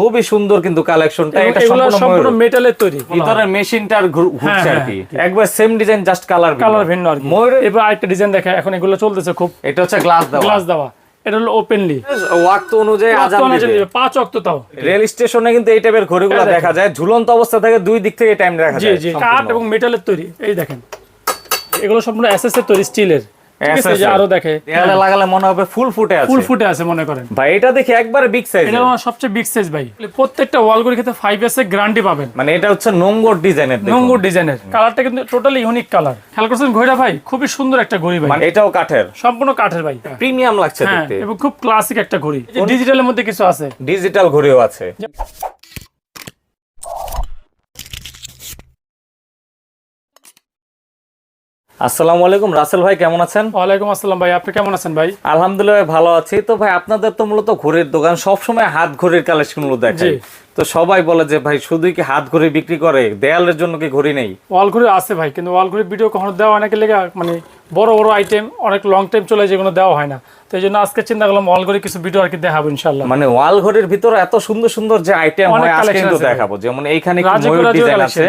খুবই সুন্দর কিন্তু কালেকশনটা এটা সম্পূর্ণ মেটালের তৈরি। ভিতরের মেশিনটার ঘুরছে হ্যাঁ, আর হ্যাঁ, কি একবার same design just colour colour ভিন্ন আর কি ময়ূর এবার আরেকটা ডিজাইন দেখা এখন এগুলো চলতেছে খুব এটা হচ্ছে গ্লাস দেওয়া। গ্লাস দেওয়া। এটা হলো ওপেনলি ওয়াক্ত অনুযায়ী আজান দিবে। পাঁচ অক্ত তাও। রেল স্টেশনে কিন্তু এই টাইপের ঘড়িগুলো দেখা যায়। ঝুলন্ত অবস্থা থেকে দুই দিক থেকে টাইম দেখা যায় জি সম্পূর্ণ। কাঠ এবং মেটালের তৈরি। এই দেখেন। এগুলো সম্পূর্ণ এসএস এর তৈরি স্টিলের আরও দেখে। লাগালে মনে হবে ফুল ফুটে আছে। ফুল ফুটে আছে মনে করেন। ভাই এটা দেখি একবারে বিগ সাইজ এটা আমার সবচেয়ে বিগ সাইজ ভাই। প্রত্যেকটা ওয়াল এর গ্যারান্টি পাবেন। মানে এটা হচ্ছে নোঙ্গর ডিজাইনের নঙ্গুর ডিজাইনের কালারটা কিন্তু টোটালি ইউনিক কালার খেয়াল করছেন ঘড়িটা ভাই? খুবই সুন্দর একটা ঘড়ি ভাই। মানে এটাও কাঠের। সম্পূর্ণ কাঠের ভাই। প্রিমিয়াম লাগছে হ্যাঁ দেখতে। এবং খুব ক্লাসিক একটা ঘড়ি। ডিজিটালের মধ্যে কিছু আছে। ডিজিটাল ঘড়িও আছে। আসসালামু আলাইকুম। রাসেল ভাই কেমন আছেন? ওয়ালাইকুম আসসালাম ভাই আপনি কেমন আছেন ভাই? আলহামদুলিল্লাহ ভালো আছি। তো ভাই আপনাদের তো মূলত ঘড়ির দোকান সবসময় হাত ঘড়ির দেখায় তো সবাই বলে যে ভাই শুধুই কি হাত ঘড়ি বিক্রি করে? দেয়ালের জন্য কি ঘড়ি নেই? ওয়াল ঘড়ি আছে ভাই কিন্তু ওয়াল ঘড়ির ভিডিও কখনো দেওয়া অনেকে লেগে মানে বড় বড় আইটেম অনেক লং টাইম চলে যেগুলো দেওয়া হয় না। তো এই জন্য আজকে চিন্তা করলাম ওয়াল ঘড়ি কিছু ভিডিও আর কি দেখাবো ইনশাল্লাহ মানে ওয়াল ঘড়ির ভিতরে এত সুন্দর সুন্দর যে আইটেম হয় আজকে কিন্তু দেখাবো। যেমন এইখানে ময়ূর ডিজাইন আছে।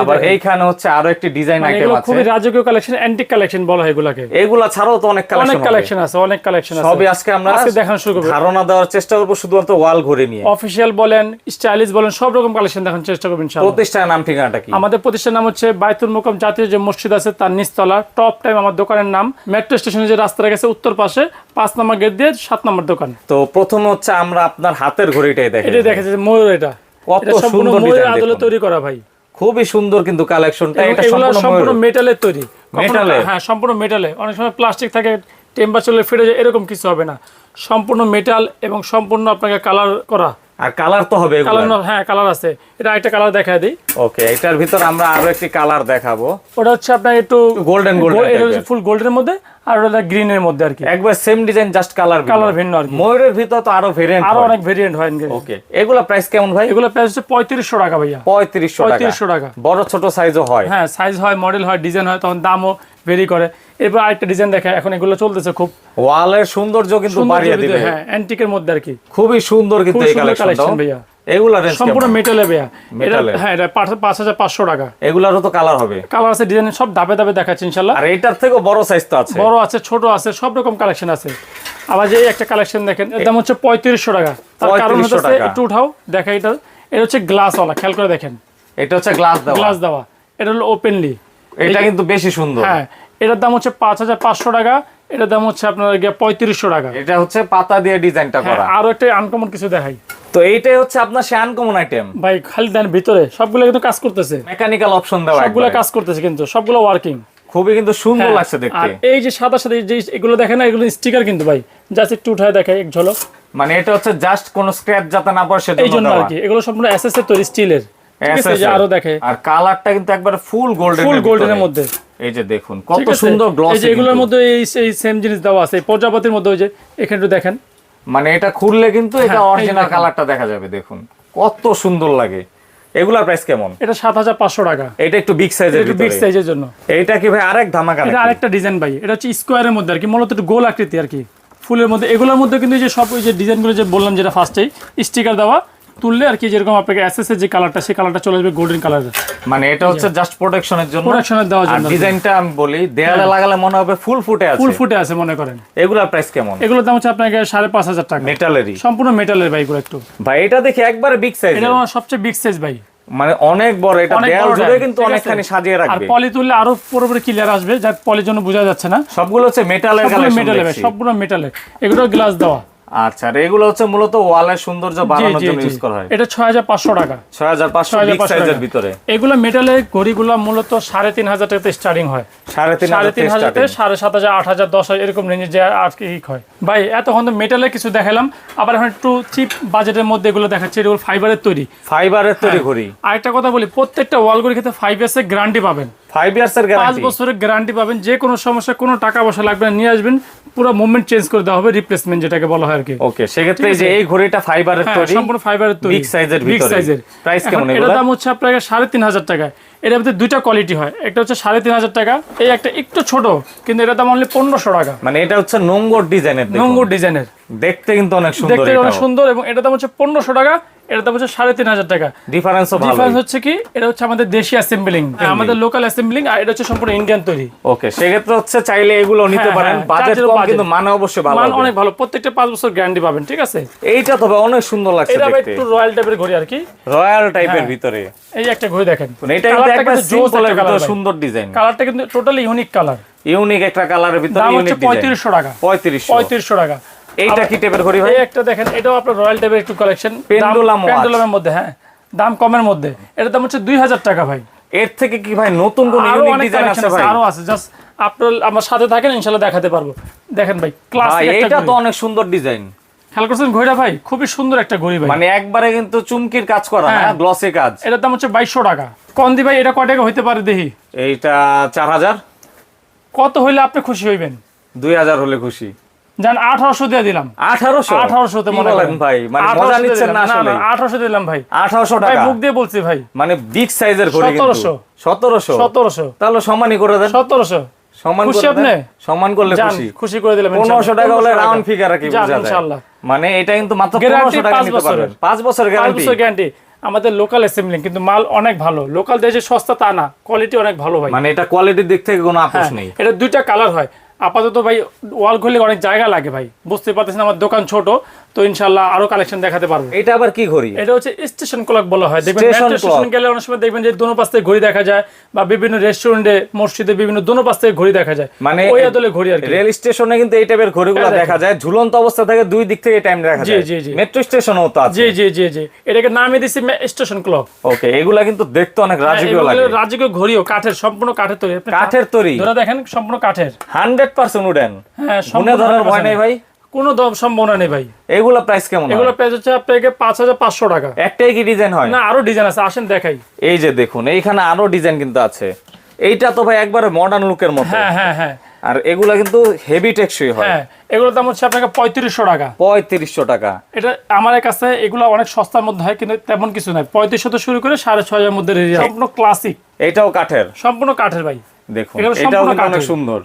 আবার এইখানে হচ্ছে আরও একটি ডিজাইন মানে আইটেম আছে। খুবই রাজকীয় কালেকশন অ্যান্টিক কালেকশন বলা হয় এগুলাকে। এগুলা ছাড়াও তো অনেক অনেক কালেকশন কালেকশন আছে অনেক কালেকশন আছে। সবই আজকে আমরা আজকে দেখানো শুরু করব। ধারণা দেওয়ার চেষ্টা করব শুধুমাত্র ওয়াল ঘড়ি নিয়ে। অফিসিয়াল বলেন স্টাইলিশ বলেন সব রকম কালেকশন দেখানোর চেষ্টা করবেন ইনশাআল্লাহ। প্রতিষ্ঠানের নাম ঠিকানাটা কি? আমাদের প্রতিষ্ঠান নাম হচ্ছে বাইতুল মোকাম জাতীয় যে মসজিদ আছে তার নিচতলা টপ টাইম আমার দোকানের নাম। মেট্রো স্টেশনে যে রাস্তাটা গেছে উত্তর পাশে পাঁচ নম্বর গেট দিয়ে সাত নম্বর দোকান। তো প্রথমে হচ্ছে আমরা আপনার হাতের ঘড়িটাই দেখি এটা দেখা যাচ্ছে ময়ূর এটা। কত সুন্দর ময়ূরের আদলে তৈরি করা ভাই। খুবই সুন্দর কিন্তু কালেকশনটা এটা সম্পূর্ণ সম্পূর্ণ মেটালের তৈরি। মেটালে? হ্যাঁ সম্পূর্ণ মেটালে অনেক সময় প্লাস্টিক থাকে টেম্পারেচারে ফিরে যায় এরকম কিছু হবে না। সম্পূর্ণ মেটাল এবং সম্পূর্ণ আপনাকে কালার করা। আর কালার তো হবে কালার হ্যাঁ কালার আছে। এটা একটা কালার দেখা দিই। ওকে এটার ভিতর আমরা আরও একটি কালার দেখাবো। ওটা হচ্ছে আপনার একটু গোল্ডেন গোল্ডেন এটা হচ্ছে ফুল গোল্ডের মধ্যে আর ওটা গ্রিনের মধ্যে আর কি। একবার same design just colour colour ভিন্ন আর কি। ময়ূরের ভিতর তো আরও ভেরিয়েন্ট আরও অনেক ভেরিয়েন্ট হয় ওকে এগুলা প্রাইস কেমন ভাই? এগুলো প্রাইস হচ্ছে পঁয়ত্রিশশো টাকা ভাইয়া। পঁয়ত্রিশশো টাকা। পঁয়ত্রিশশো টাকা। বড় ছোট সাইজও হয়। হ্যাঁ সাইজ হয় মডেল হয় ডিজাইন হয় তখন দামও ভেরি করে। এরপর আরেকটা ডিজাইন দেখা এখন এগুলো চলতেছে খুব ওয়ালের সৌন্দর্য কিন্তু বাড়িয়ে দিবে। হ্যাঁ অ্যান্টিকের মধ্যে আর কি। খুবই সুন্দর কিন্তু এই কালেকশন ভাইয়া। এগুলা রেঞ্জ সম্পূর্ণ মেটালে ভাইয়া। এটা মেটালে? হ্যাঁ এটা পাঁচ- পাঁচ হাজার পাঁচশো টাকা। এগুলারও তো কালার হবে। কালার আছে ডিজাইন সব ধাপে ধাপে দেখাচ্ছে ইনশাল্লাহ আর এটার থেকেও বড় সাইজ তো আছে। বড় আছে ছোট আছে সব রকম কালেকশন আছে। আবার যে একটা কালেকশন দেখেন এর দাম হচ্ছে পঁয়ত্রিশশো টাকা। তার কারণ হচ্ছে একটু উঠাও দেখা এটা। এটা হচ্ছে গ্লাসওয়ালা খেয়াল করে দেখেন। এটা হচ্ছে গ্লাস দেওয়া। গ্লাস দেওয়া। এটা হলো ওপেনলি এটা কিন্তু বেশি সুন্দর। হ্যাঁ এটার দাম হচ্ছে পাঁচ হাজার পাঁচশো টাকা এটার দাম হচ্ছে আপনার গিয়ে পঁয়ত্রিশশো টাকা। এটা হচ্ছে পাতা দিয়ে ডিজাইনটা হ্যাঁ, করা। আরও একটা আনকমন কিছু দেখাই। তো এইটাই হচ্ছে আপনার সে আনকমন আইটেম ভাই খালি দেন ভিতরে সবগুলো কিন্তু কাজ করতেছে। মেকানিক্যাল অপশন দেওয়া সবগুলো। কাজ করতেছে কিন্তু সবগুলো ওয়ার্কিং খুবই কিন্তু সুন্দর লাগছে আর দেখতে এই যে সাদা সাদা যে এগুলো দেখেন না এগুলো স্টিকার কিন্তু ভাই। জাস্ট একটু উঠায় দেখাই এক ঝলক। মানে এটা হচ্ছে জাস্ট কোন স্ক্র্যাচ যাতে না পড়ে এই জন্য আর কি এগুলো সম্পূর্ণ এসএস এর তৈরি স্টিলের ঠিক আছে আরও দেখে। আর কালারটা কিন্তু একবার ফুল গোল্ডেন ফুল গোল্ডেনের মধ্যে। এই যে দেখুন কত? সুন্দর এই যে এগুলোর মধ্যে এই এই সেম জিনিস দেওয়া আছে। প্রজাপতির মধ্যে ওই যে এখানে একটু দেখেন। মানে এটা খুললে কিন্তু এটা হ্যাঁ, অরিজিনাল কালারটা দেখা যাবে দেখুন। কত সুন্দর লাগে। এগুলার প্রাইস কেমন? এটা সাত হাজার পাঁচশো টাকা। এটা একটু বিগ সাইজের একটু বিগ সাইজের জন্য। এইটা কি ভাই আরেক ধামাকা এটা আরেকটা ডিজাইন ভাই। এটা হচ্ছে স্কোয়ারের মধ্যে আর কি মূলত একটু গোল আকৃতি আর কি। ফুলের মধ্যে এগুলোর মধ্যে কিন্তু এই যে সব ওই যে ডিজাইনগুলো যে বললাম যেটা ফার্স্টেই স্টিকার দেওয়া তুললে আর কি যেরকম আপনাকে এসএস এর যে কালারটা সেই কালারটা চলে আসবে গোল্ডেন কালারের মানে এটা হচ্ছে জাস্ট প্রোটেকশনের জন্য। প্রোডাকশনের দেওয়ার জন্য ডিজাইনটা আমি বলি দেয়ালে লাগালে মনে হবে ফুল ফুটে আছে। ফুল ফুটে আছে মনে করেন। এগুলার প্রাইস কেমন? এগুলোর দাম হচ্ছে আপনাকে সাড়ে পাঁচ হাজার টাকা। মেটালেরই সম্পূর্ণ মেটালের ভাই এগুলো একটু। ভাই এটা দেখি একবারে বিগ সাইজ এটা আমার সবচেয়ে বিগ সাইজ ভাই। মানে অনেক বড় এটা দেয়াল জুড়ে কিন্তু অনেকখানি সাজিয়ে রাখবে। আর পলি তুললে আরও পুরোপুরি ক্লিয়ার আসবে যা পলির জন্য বোঝা যাচ্ছে না। সবগুলো হচ্ছে মেটালের সবগুলো কালেকশন মেটালের সবগুলো মেটালের এগুলো গ্লাস দেওয়া। আচ্ছা এগুলো হচ্ছে মূলত ওয়ালের সৌন্দর্য বাড়ানোর জন্য ইউজ করা হয়। এটা ছয় হাজার পাঁচশো টাকা। ছয় হাজার পাঁচশো বিগ 6500 সাইজের ভিতরে। এগুলো মেটালের ঘড়িগুলো মূলত সাড়ে তিন হাজার স্টার্টিং হয়। সাড়ে তিন সাড়ে হাজার তিন থেকে হাজার থেকে starting। সাড়ে সাত হাজার আট হাজার দশ হাজার এরকম রেঞ্জে যে আর কি হয়। ভাই এতক্ষণ তো মেটালের কিছু দেখালাম আবার এখন একটু চিপ বাজেটের মধ্যে এগুলো দেখাচ্ছে। এগুলো ফাইবারের তৈরি। ফাইবারের তৈরি হ্যাঁ। ঘড়ি। আরেকটা কথা বলি প্রত্যেকটা ওয়াল ঘড়ি খেতে ফাইভ ইয়ার্সের গ্যারান্টি পাবেন। ফাইভ ইয়ার্স এর গ্যারান্টি বছরের গ্যারান্টি পাবেন যে কোনো সমস্যা কোনো টাকা পয়সা লাগবে না নিয়ে আসবেন পুরো মুভমেন্ট চেঞ্জ করে দেওয়া হবে রিপ্লেসমেন্ট যেটাকে বলা হয় আর কি। ওকে সেক্ষেত্রে যে এই ঘড়িটা ফাইবারের হ্যাঁ, তৈরি সম্পূর্ণ ফাইবারের তৈরি Big size এর বিগ সাইজের Price কেমন এগুলা? দাম হচ্ছে তিন হাজার টাকা। এর মধ্যে দুইটা কোয়ালিটি হয় একটা হচ্ছে সাড়ে তিন হাজার টাকা এই একটা একটু ছোট কিন্তু এটার দাম অনলি পনেরোশো টাকা। মানে এটা হচ্ছে নোঙ্গর ডিজাইনের নোঙ্গুর ডিজাইনের দেখতে কিন্তু অনেক সুন্দর দেখতে অনেক সুন্দর এবং এটার দাম হচ্ছে পনেরোশো টাকা দাম হচ্ছে সাড়ে তিন হাজার টাকা। ডিফারেন্সও ভালো ডিফারেন্স হচ্ছে কি এটা হচ্ছে আমাদের দেশি অ্যাসেম্বলিং আমাদের লোকাল অ্যাসেম্বলিং আর এটা হচ্ছে সম্পূর্ণ ইন্ডিয়ান তৈরি। ওকে সেক্ষেত্রে হচ্ছে চাইলে এগুলো নিতে হ্যাঁ, পারেন। হ্যাঁ, বাজেট কম কিন্তু মানে অবশ্যই ভালো মান অনেক ভালো প্রত্যেকটা পাঁচ বছর গ্যারান্টি পাবেন ঠিক আছে? এইটা তবে অনেক সুন্দর লাগছে এটা একটু রয়্যাল টাইপের ঘড়ি আর কি। রয়্যাল টাইপের হ্যাঁ। ভিতরে। এই একটা ঘড়ি দেখেন। এটা কিন্তু সিম্পলের একটা ভিতরে সুন্দর ডিজাইন কালারটা কিন্তু টোটালি ইউনিক কালার ইউনিক একটা কালারের ভিতরে দাম হচ্ছে ইউনিক ডিজাইন পঁয়ত্রিশশো টাকা। 3500 পঁয়ত্রিশশো টাকা। এইটা কি টাইপের ঘড়ি ভাই? এই একটা দেখেন এটাও আপনার রয়্যাল টাইপের একটু কালেকশন watch। পেন্ডুলামের মধ্যে হ্যাঁ দাম কমের মধ্যে। এটা দাম হচ্ছে দুই হাজার টাকা ভাই। এর থেকে কি ভাই নতুন কোন ইউনিক ডিজাইন আছে ভাই? আরও আছে জাস্ট আপনার আমার সাথে থাকেন ইনশাল্লাহ দেখাতে পারব। দেখেন ভাই ক্লাস একটা এটা তো অনেক সুন্দর ডিজাইন খেয়াল করছেন ঘড়িটা ভাই? খুবই সুন্দর একটা ঘড়ি ভাই। মানে একবারে কিন্তু চুমকির কাজ করা না হ্যাঁ। গ্লসি কাজ। এটার দাম হচ্ছে বাইশশো টাকা। কন্দি ভাই এটা কয় টাকা হইতে পারে দেখি? এইটা চার হাজার। কত হইলে আপনি খুশি হইবেন? দুই হাজার হলে খুশি। জান আঠারোশো দিয়ে দিলাম। আঠারোশো? মনে করেন। ভাই? মানে মজা নিচ্ছেন না আসলে আঠারোশো দিলাম ভাই। আঠারোশো টাকা? মুখ দিয়ে বলছি ভাই। মানে বিগ সাইজের ঘড়ি 1700 সতেরোশো। সতেরোশো? তাহলে সমানই করে দেন। সতেরোশো। সমান খুশি আপনি? সমান করলে খুশি। খুশি করে দিলাম পনেরোশো টাকা হলে রাউন্ড ফিগার কি বোঝা যায়? ইনশাল্লাহ। মানে এটা কিন্তু মাত্র টাকা নিতে পারবেন। বছর গ্যারান্টি আমাদের লোকাল অ্যাসেম্বলিং কিন্তু মাল অনেক ভালো। লোকাল দেশে সস্তা তা না। কোয়ালিটি অনেক ভালো ভাই। মানে এটা কোয়ালিটির দিক থেকে কোনো আপোষ হ্যাঁ, নেই। এটা দুইটা কালার হয়। আপাতত ভাই ওয়াল খুললে অনেক জায়গা লাগে ভাই। বুঝতে পারতেছেন আমার দোকান ছোট তো ইনশাল্লাহ আরও কালেকশন দেখাতে পারব। এটা আবার কি ঘড়ি? এটা হচ্ছে স্টেশন ক্লক বলা হয়। দেখবেন স্টেশন গেলে অনেক সময় দেখবেন যে দোনো পাশ থেকে ঘড়ি দেখা যায় বা বিভিন্ন রেস্টুরেন্টে মসজিদে বিভিন্ন দোনো পাশ থেকে ঘড়ি দেখা যায়। মানে ওই আদলে ঘড়ি আর রেল স্টেশনে কিন্তু এই টাইপের ঘড়িগুলো দেখা যায় ঝুলন্ত অবস্থা থেকে দুই দিক থেকে টাইম দেখা জি, যায়। জি, জি। মেট্রো স্টেশনও তো আছে। জি জি জি জি। এটাকে নামে দিছি স্টেশন ক্লক ওকে এগুলা কিন্তু দেখতে অনেক রাজকীয় লাগে। রাজকীয় ঘড়িও কাঠের সম্পূর্ণ কাঠের তৈরি। কাঠের তৈরি। ধরে দেখেন সম্পূর্ণ কাঠের। Hundred percent wooden. হ্যাঁ সম্পূর্ণ ধরার ভয় 100% নেই ভাই। কোনো দম সম্ভাবনা নেই ভাই। এগুলা প্রাইস কেমন? এগুলো প্রাইস হচ্ছে আপনাকে পাঁচ হাজার পাঁচশো টাকা। একটাই কি ডিজাইন হয়? না আরও ডিজাইন আছে আসেন দেখাই। এই যে দেখুন এইখানে আরও ডিজাইন কিন্তু আছে। এইটা তো ভাই একবারে মডার্ন লুকের মতো। হ্যাঁ হ্যাঁ হ্যাঁ। আর এগুলা কিন্তু হেভি টেকসই হয়। হ্যাঁ এগুলোর দাম হচ্ছে আপনাকে পঁয়ত্রিশশো টাকা। পঁয়ত্রিশশো টাকা। এটা আমার কাছে এগুলো অনেক সস্তার মধ্যে হয় কিন্তু তেমন কিছু নাই। পঁয়ত্রিশশো তো শুরু করে সাড়ে ছয় হাজার মধ্যে সম্পূর্ণ ক্লাসিক এটাও কাঠের। সম্পূর্ণ কাঠের ভাই। দেখুন এটাও অনেক সুন্দর।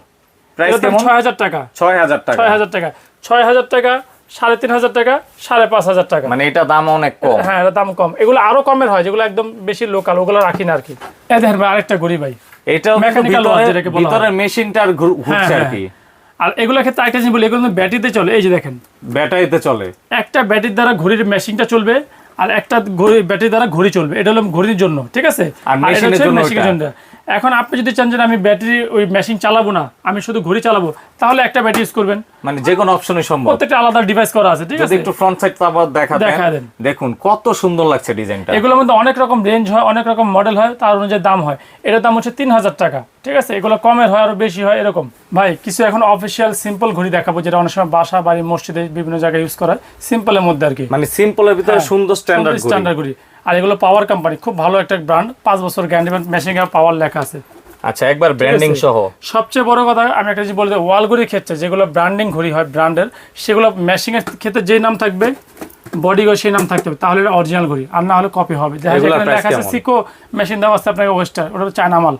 প্রাইস কেমন? ছয় হাজার টাকা। ছয় হাজার টাকা। ছয় হাজার টাকা। ছয় হাজার টাকা সাড়ে তিন হাজার টাকা সাড়ে পাঁচ হাজার টাকা। মানে এটা দাম অনেক কম। হ্যাঁ এটা দাম কম। এগুলো আরও কমের হয় যেগুলো একদম বেশি লোকাল ওগুলো রাখি না আর কি এই দেখেন ভাই আরেকটা গড়ি ভাই। এটাও কিন্তু Mechanical watch ভিতরে যেটাকে বলা ভিতরের মেশিনটার ঘুরছে হ্যাঁ, আর। কি আর এগুলোর ক্ষেত্রে একটা জিনিস বলি এগুলো ব্যাটারিতে চলে এই যে দেখেন। ব্যাটারিতে চলে। একটা ব্যাটারির দ্বারা ঘড়ির মেশিনটা চলবে আর একটা ঘড়ি ব্যাটারি দ্বারা ঘড়ি চলবে। এটা হলো ঘড়ির জন্য ঠিক আছে? আর মেশিনের। জন্য। এখন আপনি যদি চান যে আমি ব্যাটারি ওই মেশিন চালাবো না আমি শুধু ঘড়ি চালাবো তাহলে একটা ব্যাটারি ইউজ করবেন। মানে যে কোনো অপশনই সম্ভব। প্রত্যেকটা আলাদা ডিভাইস করা আছে ঠিক আছে? একটু ফ্রন্ট সাইড আবার দেখা দেখা দেন। দেখুন কত সুন্দর লাগছে ডিজাইনটা এগুলোর মধ্যে অনেক রকম রেঞ্জ হয় অনেক রকম মডেল হয় তার অনুযায়ী দাম হয়। এটার দাম হচ্ছে তিন হাজার টাকা ঠিক আছে? এগুলো কমের হয় আরও বেশি হয় এরকম। ভাই কিছু এখন অফিসিয়াল সিম্পল ঘড়ি দেখাবো যেটা অনেক সময় বাসা বাড়ি মসজিদে বিভিন্ন জায়গায় ইউজ করা হয় সিম্পলের মধ্যে আর কি। মানে সিম্পলের ভিতরে সুন্দর স্ট্যান্ডার্ড স্ট্যান্ডার্ড ঘড়ি। আর এগুলো পাওয়ার কোম্পানি খুব ভালো একটা ব্র্যান্ড পাঁচ বছর গ্যারান্টি মেশিং এর পাওয়ার লেখা আছে। আচ্ছা একবার ব্র্যান্ডিং সহ। সবচেয়ে বড় কথা আমি একটা জিনিস বলতে ওয়াল ঘড়ির ক্ষেত্রে যেগুলো ব্র্যান্ডিং ঘড়ি হয় ব্র্যান্ডের সেগুলো মেশিং এর ক্ষেত্রে যে নাম থাকবে বডি ঘড়ি সেই নাম থাকতে হবে তাহলে অরিজিনাল ঘড়ি আর না হলে কপি হবে। দেখা আছে সিকো মেশিন দেওয়া আছে আপনাকে ওয়েস্টার ওটা হচ্ছে চায়না মাল।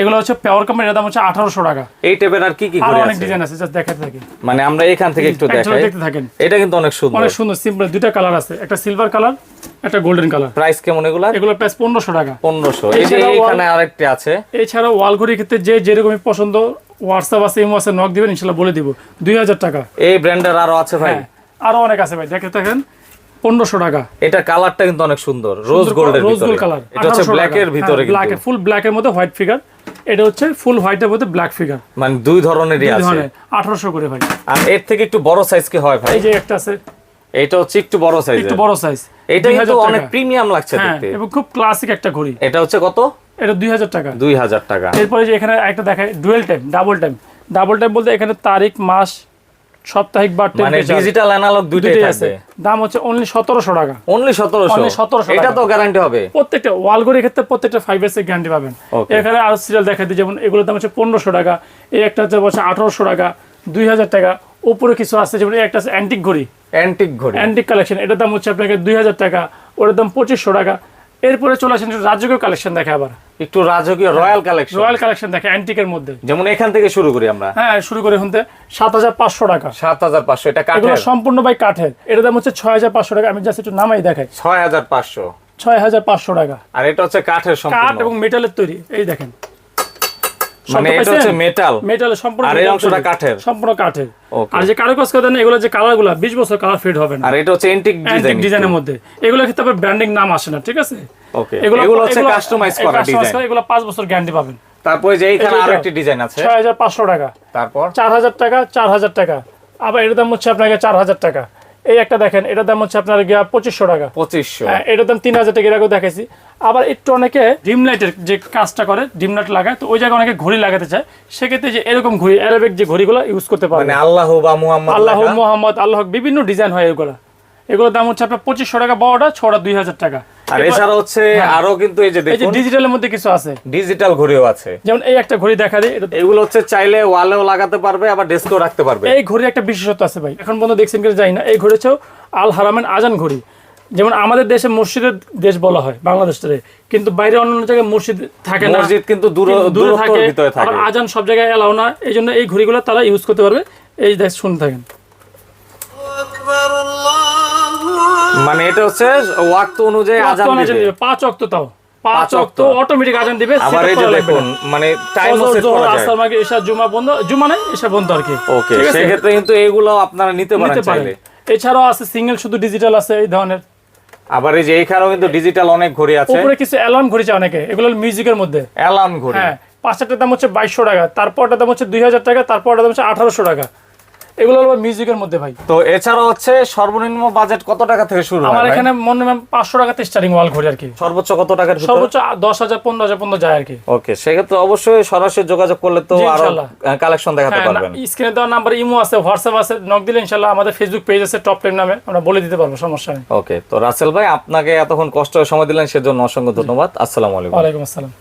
এগুলো হচ্ছে পাওয়ার কোম্পানির দাম হচ্ছে আঠারোশো টাকা। এই টাইপের আর কি কি ঘড়ি অনেক ডিজাইন আছে জাস্ট দেখাতে থাকি। মানে আমরা এখান থেকে একটু দেখাই। দেখতে থাকেন। এটা কিন্তু অনেক সুন্দর। অনেক সুন্দর সিম্পল দুইটা কালার আছে একটা সিলভার কালার একটা গোল্ডেন কালার প্রাইস কেমন এগুলা এগুলো প্রাইস পনেরোশো টাকা। পনেরোশো। এখানে আরেকটি আছে। এছাড়া ওয়াল ঘড়ির ক্ষেত্রে যে যেরকমই পছন্দ হোয়াটসঅ্যাপ আছে ইমো আছে নক দিবেন ইনশাল্লাহ বলে দিব। দুই হাজার টাকা। এই ব্র্যান্ডের আরও আছে ভাই। হ্যাঁ আরও অনেক আছে ভাই। দেখে দেখেন পনেরোশো টাকা। এটা কালারটা কিন্তু অনেক সুন্দর রোজ গোল্ডের রোজ গোল্ড কালার এটা হচ্ছে ব্ল্যাক এর ভিতরে ব্ল্যাক ফুল ব্ল্যাক এর মধ্যে হোয়াইট ফিগার এটা হচ্ছে ফুল হোয়াইটের মধ্যে ব্ল্যাক ফিগার মানে দুই ধরনেরই আছে। ধরনের। আঠারোশো করে ভাই। আর এর থেকে একটু বড় সাইজ কি হয় ভাই? এই যে একটা আছে। এটা হচ্ছে একটু বড় সাইজ একটু বড় সাইজ এটা কিন্তু অনেক প্রিমিয়াম লাগছে হ্যাঁ দেখতে। এবং খুব ক্লাসিক একটা ঘড়ি। এটা হচ্ছে কত? এটা দুই হাজার টাকা। দুই হাজার টাকা। এরপরে যে এখানে একটা দেখায় dual time double time double time বলতে এখানে তারিখ মাস সাপ্তাহিক বা মানে ডিজিটাল অ্যানালগ দুইটাই দুটোই আছে। দাম হচ্ছে অনলি সতেরোশো টাকা। অনলি সতেরোশো। Only 1700 এটা তো গ্যারান্টি হবে। প্রত্যেকটা ওয়ালগড়ির ক্ষেত্রে প্রত্যেকটা ফাইভ ইয়ার্স এর গ্যারান্টি পাবেন। এখানে আরও সিরিয়াল দেখা দিই যেমন এগুলোর দাম হচ্ছে পনেরোশো টাকা। এই একটা হচ্ছে বলছে আঠারোশো টাকা দুই হাজার টাকা। উপরে কিছু আছে যেমন একটা আছে অ্যান্টিক ঘড়ি। অ্যান্টিক ঘড়ি। অ্যান্টিক কালেকশন এটার দাম হচ্ছে আপনাকে দুই হাজার টাকা ওটার দাম পঁচিশশো টাকা। এরপরে চলে আসেন রাজকীয় কালেকশন দেখে আবার। একটু রাজকীয় রয়্যাল কালেকশন রয়্যাল কালেকশন দেখে অ্যান্টিকের মধ্যে। যেমন এখান থেকে শুরু করি আমরা। হ্যাঁ শুরু করে শুনতে সাত হাজার পাঁচশো টাকা। সাত হাজার পাঁচশো এটা কাঠের। সম্পূর্ণ বাই কাঠের। এটার দাম হচ্ছে ছয় হাজার পাঁচশো টাকা। আমি জাস্ট একটু নামাই দেখাই। ছয় হাজার পাঁচশো। ছয় হাজার পাঁচশো টাকা। আর এটা হচ্ছে কাঠের কাঠ এবং মেটালের তৈরি। এই দেখেন। মানে এটা হচ্ছে মেটাল মেটালের সম্পূর্ণ আর এই অংশটা কাঠের? সম্পূর্ণ কাঠের। আর যে কারুকাজ করে দেন এগুলো যে কালারগুলা বিশ বছর কালার ফেড হবে না। আর এটা হচ্ছে অ্যান্টিক ডিজাইন ডিজাইনের মধ্যে। এগুলো ক্ষেত্রে আবার ব্র্যান্ডিং নাম আসে না ঠিক আছে? ওকে এগুলো হচ্ছে কাস্টমাইজ করা ডিজাইন এগুলো পাঁচ বছর গ্যারান্টি পাবেন। তারপরে যে এইখানে এটা- আরও একটি ডিজাইন আছে। ছয় হাজার পাঁচশো টাকা। তারপর? চার হাজার টাকা চার হাজার টাকা। আবার এটার দাম হচ্ছে আপনাকে চার হাজার টাকা। এই একটা দেখেন এটার দাম হচ্ছে আপনার গিয়া পঁচিশশো টাকা। পঁচিশশো। হ্যাঁ, এটার দাম তিন হাজার টাকা এর আগেও দেখাইছি। আবার একটু অনেকে ডিম লাইটের যে কাজটা করে ডিম লাইট লাগায় তো ওই জায়গায় অনেকে ঘড়ি লাগাতে চায়। সেক্ষেত্রে যে এরকম ঘড়ি অ্যারাবিক যে ঘড়িগুলো ইউজ করতে পারে মানে আল্লাহ বা মুহাম্মদ আল্লাহ। মোহাম্মদ আল্লাহ বিভিন্ন ডিজাইন হয় এগুলো। এগুলোর দাম হচ্ছে আপনার পঁচিশশো টাকা বড়টা ছটা দুই হাজার টাকা। আর এছাড়া হচ্ছে হ্যাঁ। আরও কিন্তু এই যে দেখুন। ডিজিটালের মধ্যে কিছু আছে। ডিজিটাল ঘড়িও আছে। যেমন এই একটা ঘড়ি দেখা দিই এগুলো হচ্ছে চাইলে ওয়ালেও লাগাতে পারবে আবার ডেস্কেও রাখতে পারবে। এই ঘড়ির একটা বিশেষত্ব আছে ভাই। এখন বন্ধু দেখছেন কিনা জানি না। এই ঘড়ি হচ্ছে আল হারামেন আজান ঘড়ি। যেমন আমাদের দেশে মসজিদের দেশ বলা হয় বাংলাদেশে কিন্তু বাইরে অন্যান্য জায়গায় মসজিদ থাকে না। মসজিদ কিন্তু দূরে দূরে থাকে আর আজান সব জায়গায় এলাও না। এই জন্য এই ঘড়িগুলো তারা ইউজ করতে পারবে। এই দেখ শুন থাকেন। আকবার আল্লাহ মানে এটা হচ্ছে ওয়াক্ত অনুযায়ী আজান ওয়াক্ত আজান দিবে। পাঁচ অক্ত তাও। পাঁচ ওয়াক্ত। অটোমেটিক আজান দিবে আবার এই যে দেখুন মানে টাইম সেট করা যায়। আসর, মাগরিব, ইশা, জুমা বন্ধ জুমা নাই ইশা বন্ধ আর কি। ওকে আছে? সেক্ষেত্রে কিন্তু এগুলো আপনারা নিতে পারেন চাইলে। এছাড়াও আছে সিঙ্গেল শুধু ডিজিটাল আছে এই ধরনের। আবার এই যে এইখানেও কিন্তু ডিজিটাল অনেক ঘড়ি আছে। উপরে কিছু অ্যালার্ম ঘড়ি ঘুরেছে অনেকে এগুলো মিউজিকের মধ্যে। অ্যালার্ম ঘড়ি। হ্যাঁ পাঁচটার দাম হচ্ছে বাইশশো টাকা তারপরটার দাম হচ্ছে দুই হাজার টাকা তারপরটার দাম হচ্ছে আঠারোশো টাকা। এগুলো হলো মিউজিকের মধ্যে ভাই। তো এছাড়া হচ্ছে সর্বনিম্ন বাজেট কত টাকা থেকে শুরু আমার এখানে মনে হয় পাঁচশো টাকাতে স্টার্টিং ওয়াল ঘড়ি আর কি। সর্বোচ্চ কত টাকার সর্বোচ্চ দশ হাজার পনেরো হাজার পর্যন্ত যায় আর কি। ওকে সেক্ষেত্রে অবশ্যই সরাসরি যোগাযোগ করলে তো আরও কালেকশন দেখাতে হ্যাঁ পারবেন। স্ক্রিনে দেওয়ার নাম্বার ইমো আছে হোয়াটসঅ্যাপ আছে নক দিলে ইনশাল্লাহ আমাদের ফেসবুক পেজ আছে টপ টেন নামে আমরা বলে দিতে পারব সমস্যা নেই। ওকে তো রাসেল ভাই আপনাকে এতক্ষণ কষ্ট সময় দিলেন সেজন্য অসংখ্য ধন্যবাদ। আসসালামু আলাইকুম। ওয়ালাইকুম আসসালাম।